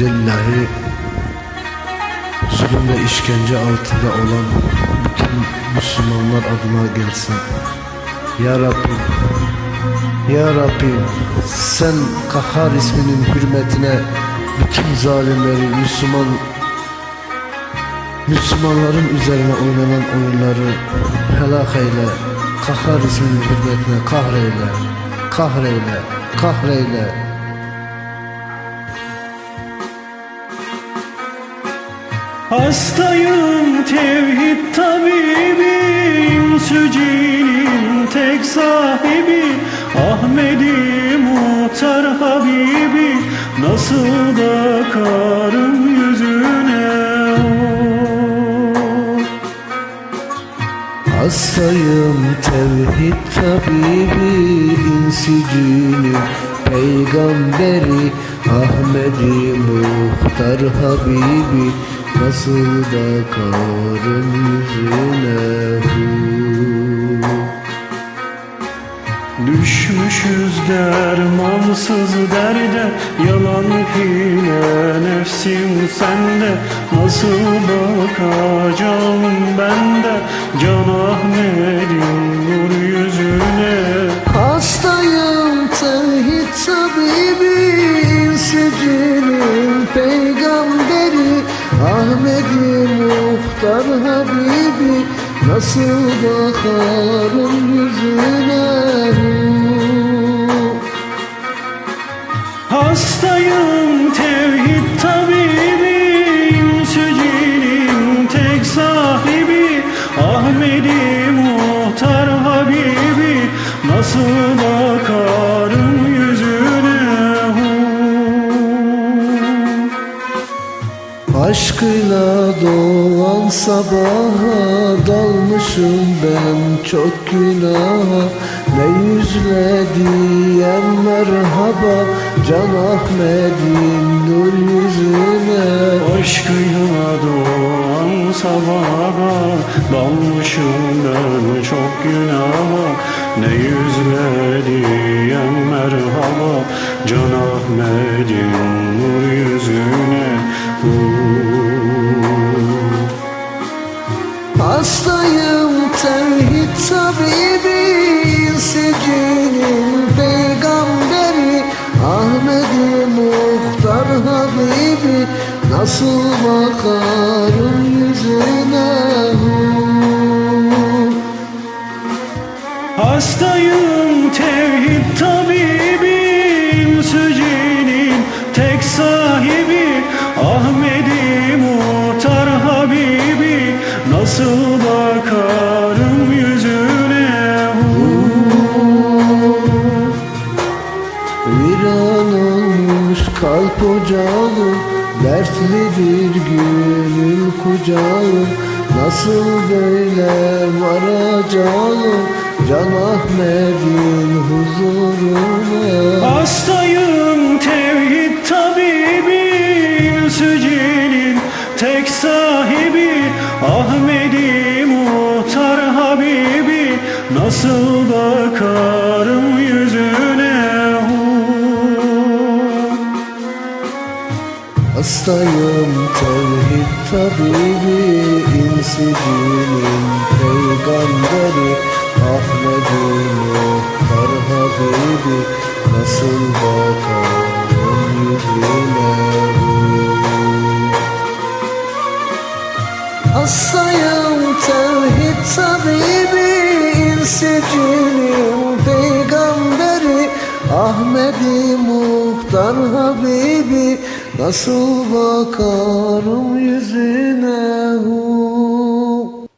Celle'hi zulüm ve işkence altında olan bütün Müslümanlar adına gelsin. Ya Rabbim, Ya Rabbim sen Kahhar isminin hürmetine bütün zalimleri Müslüman Müslümanların üzerine oynanan oyunları helak eyle. Kahhar isminin hürmetine kahreyle. Kahreyle. Kahreyle. Hastayım tevhid tabibim Sücinin tek sahibi Ahmedi muhtar Habibi Nasıl bakarım yüzüne oh. Hastayım tevhid tabibi insicinin peygamberi Ahmedi muhtar habibi Nasıl bakarım yüzüne hu. Düşmüşüz dermansız derde Yalan hile nefsim sende Nasıl bakacağım ben de Can Ahmet'in muhtar habibi Nasıl bakarım yüzüne Hastayım tevhid tabibim Sücinin tek sahibi. Ahmedi muhtar Habibi Nasıl bakarım Aşkıyla doğan sabaha dalmışım ben çok günaha Ne yüzle diyem merhaba Can Ahmet'in nur yüzüne. Aşkıyla doğan sabaha Dalmışım ben çok günaha Ne yüzle diyem merhaba Can Ahmet'in Hastayım tevhid tabibi Sicinin peygamberi Ahmedi muhtar habibi Nasıl bakarım yüzüne? Hastayım tevhid tabibim Sücinin tek sahibi Ahmedi muhtar Habibi Nasıl bakarım yüzüne? Hu. Viran olmuş kalp ocağım Dertlidir gönül kucağım Nasıl böyle varacağım Can Ahmet'in huzuruna. Hastayım tevhid tabibim Sücinin tek sahibi Ahmedi muhtar Habibi Nasıl bakarım yüzüne. Hastayım tevhid tabibi insicinin peygamberi Ahmet'in muhtar habibi Nasıl bakarım yüzüne Hastayım tevhid tabibi insicinin peygamberi Ahmedi muhtar habibi. Nasıl bakarım yüzüne hu